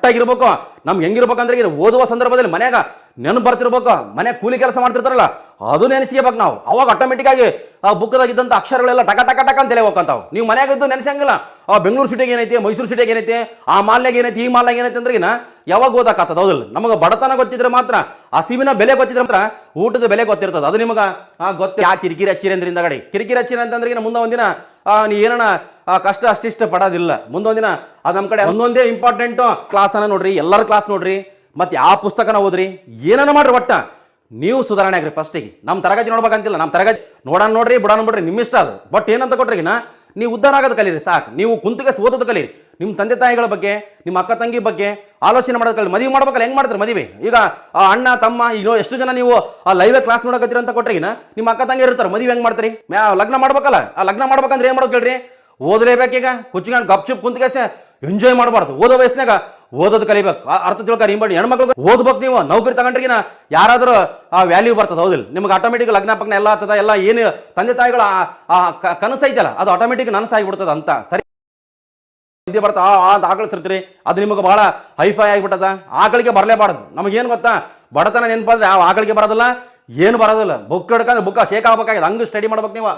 ಕರೆಕ್ಟಾಗಿರ್ಬೇಕು. ನಮ್ಗೆ ಹೆಂಗಿರ್ಬೇಕಂದ್ರೆ ಓದುವ ಸಂದರ್ಭದಲ್ಲಿ ಮನ್ಯಾಗ ನೆನಪು ಬರ್ತಿರ್ಬೇಕು. ಮನೆ ಕೂಲಿ ಕೆಲಸ ಮಾಡ್ತಿರ್ತಾರಲ್ಲ ಅದು ನೆನೆಸ್ಕೋಬೇಕು ನಾವು. ಅವಾಗ ಆಟೋಮೆಟಿಕ್ ಆಗಿ ಆ ಬುಕ್ದಾಗ ಇದ್ದಂಥ ಅಕ್ಷರಗಳೆಲ್ಲ ಟಕ ಟಕ ಟಕ ಅಂತ ಹೋಗ್ಕಂತಾವು. ನೀವು ಮನ್ಯಾಗ ಇದ್ದು ನೆನೆಸಂಗಿಲ್ಲ ಆ ಬೆಂಗಳೂರು ಸಿಟಿಗೆ ಏನೈತೆ ಮೈಸೂರು ಸಿಟಿಗೆ ಏನೈತೆ ಆ ಮಾಲ್ನಾಗ ಏನೈತೆ ಈ ಮಾಲ್ನಾಗ ಏನೈತೆ ಅಂದ್ರೆ ಯಾವಾಗ ಓದಾಕತ್ತದ ಹೌದಲ್ಲ. ನಮಗೆ ಬಡತನ ಗೊತ್ತಿದ್ರೆ ಮಾತ್ರ ಆ ಸಿವಿನ ಬೆಲೆ ಗೊತ್ತಿದ್ರೆ ಮಾತ್ರ ಊಟದ ಬೆಲೆ ಗೊತ್ತಿರ್ತದೆ. ಅದು ನಿಮಗೆ ಗೊತ್ತ ಯಾ ಕಿರಿಕಿರಿ ಹಚ್ಚಿರಿ ಅಂದ್ರಿಂದ ಕಡೆ ಕಿರಿಕಿರಿ ಹಚ್ಚಿರಿ ಅಂತಂದ್ರೆ ಮುಂದೆ ಒಂದಿನ ಆ, ನೀ ಏನನ ಆ, ಕಷ್ಟ ಅಷ್ಟಿಷ್ಟ ಪಡೋದಿಲ್ಲ. ಮುಂದೊಂದಿನ ಅದು ನಮ್ಮ ಕಡೆ ಒಂದೊಂದೇ ಇಂಪಾರ್ಟೆಂಟು ಕ್ಲಾಸನ್ನು ನೋಡ್ರಿ. ಎಲ್ಲರ ಕ್ಲಾಸ್ ನೋಡ್ರಿ. ಮತ್ತೆ ಯಾವ ಪುಸ್ತಕನ ಓದ್ರಿ? ಏನನ್ನ ಮಾಡ್ರಿ ಒಟ್ಟ. ನೀವು ಸುಧಾರಣೆ ಆಗ್ರಿ ಫಸ್ಟಿಗೆ ನಮ್ಮ ತರಗತಿ ನೋಡ್ಬೇಕಂತಿಲ್ಲ ನಮ್ಮ ತರಗತಿ ನೋಡೋಣ ನೋಡ್ರಿ ಬಿಡೋಣ ಬಿಡ್ರಿ ನಿಮ್ಮ ಇಷ್ಟ ಅದು. ಬಟ್ ಏನಂತ ಕೊಟ್ರಿಗಿನ, ನೀವು ಉದ್ಧಾರ ಆಗೋದು ಕಲೀರಿ, ಸಾಕು. ನೀವು ಕುಂತಿಗೆ ಓದೋದು ಕಲೀರಿ. ನಿಮ್ಮ ತಂದೆ ತಾಯಿಗಳ ಬಗ್ಗೆ, ನಿಮ್ಮ ಅಕ್ಕ ತಂಗಿ ಬಗ್ಗೆ ಆಲೋಚನೆ ಮಾಡೋದು ಕಲಿ ಮದುವೆ ಮಾಡ್ಬೇಕಲ್ಲ, ಹೆಂಗೆ ಮಾಡ್ತಾರೆ ಮದುವೆ? ಈಗ, ಆ ಅಣ್ಣ, ತಮ್ಮ ಈಗ ಎಷ್ಟು ಜನ ನೀವು, ಆ ಲೈವ್ ಕ್ಲಾಸ್ ನೋಡಕತ್ತೀರಿ ಅಂತ ಕೊಟ್ರಿಗಿನ, ನಿಮ್ಮ ಅಕ್ಕ ತಂಗಿ ಇರ್ತಾರೆ? ಮದುವೆ ಹೆಂಗೆ ಮಾಡ್ತೀರಿ? ಮ್ಯಾ, ಲಗ್ನ ಮಾಡ್ಬೇಕಲ್ಲ, ಆ ಲಗ್ನ ಮಾಡ್ಬೇಕಂದ್ರೆ ಏನು ಮಾಡೋದು ಕೇಳ್ರಿ? ಓದಲೇಬೇಕೀಗ ಕುಚ್ಕೊಂಡು ಗಪ್ ಚುಪ್ ಕುಂತ್ಕೇಸೆ ಎಂಜಾಯ್ ಮಾಡಬಾರ್ದು. ಓದೋ ವಯಸ್ಸಿನಾಗ ಓದೋದು ಕಲಿಬೇಕು. ಅರ್ಥ ತಿಳ್ಕೊಂಡು ಹಿಂಬಡಿ ಹೆಣ್ಮಕ್ಳು ಓದ್ಬೇಕು ನೀವು. ನೌಕರಿ ತಗೊಂಡ್ರಿಗಿನ ಯಾರಾದರೂ, ಆ ವ್ಯಾಲ್ಯೂ ಬರ್ತದೆ. ಹೌದಿಲ್ಲ. ನಿಮ್ಗೆ ಆಟೋಮೆಟಿಕ್ ಲಗ್ನ ಎಲ್ಲ ಆಗ್ತದೆ, ಎಲ್ಲ ಏನು ತಂದೆ ತಾಯಿಗಳ ಕನಸು ಐತಲ್ಲ, ಅದು ಆಟೋಮೆಟಿಕ್ ನನಸಾಗಿಬಿಡ್ತದೆ ಅಂತ. ಸರಿ? ನಿದ್ದೆ ಬರ್ತಾ, ಆ ಆಕಳು ಅದು ನಿಮಗೆ ಬಹಳ ಹೈಫೈ ಆಗಿಬಿಟ್ಟದ. ಆಕಳಿಗೆ ಬರಲೇಬಾರ್ದು. ನಮಗೇನು ಗೊತ್ತಾ? ಬಡತನ ನೆನಪಾದ್ರೆ ಆ ಆಕಳಿಗೆ ಬರೋದಿಲ್ಲ, ಏನು ಬರೋದಿಲ್ಲ. ಬುಕ್ ಹಿಡ್ಕಂದ್ರೆ ಬುಕ್ಕ ಶೇಕ್ ಆಗ್ಬೇಕಾಗಿದೆ. ಹಂಗೆ ಸ್ಟಡಿ ಮಾಡ್ಬೇಕು ನೀವು.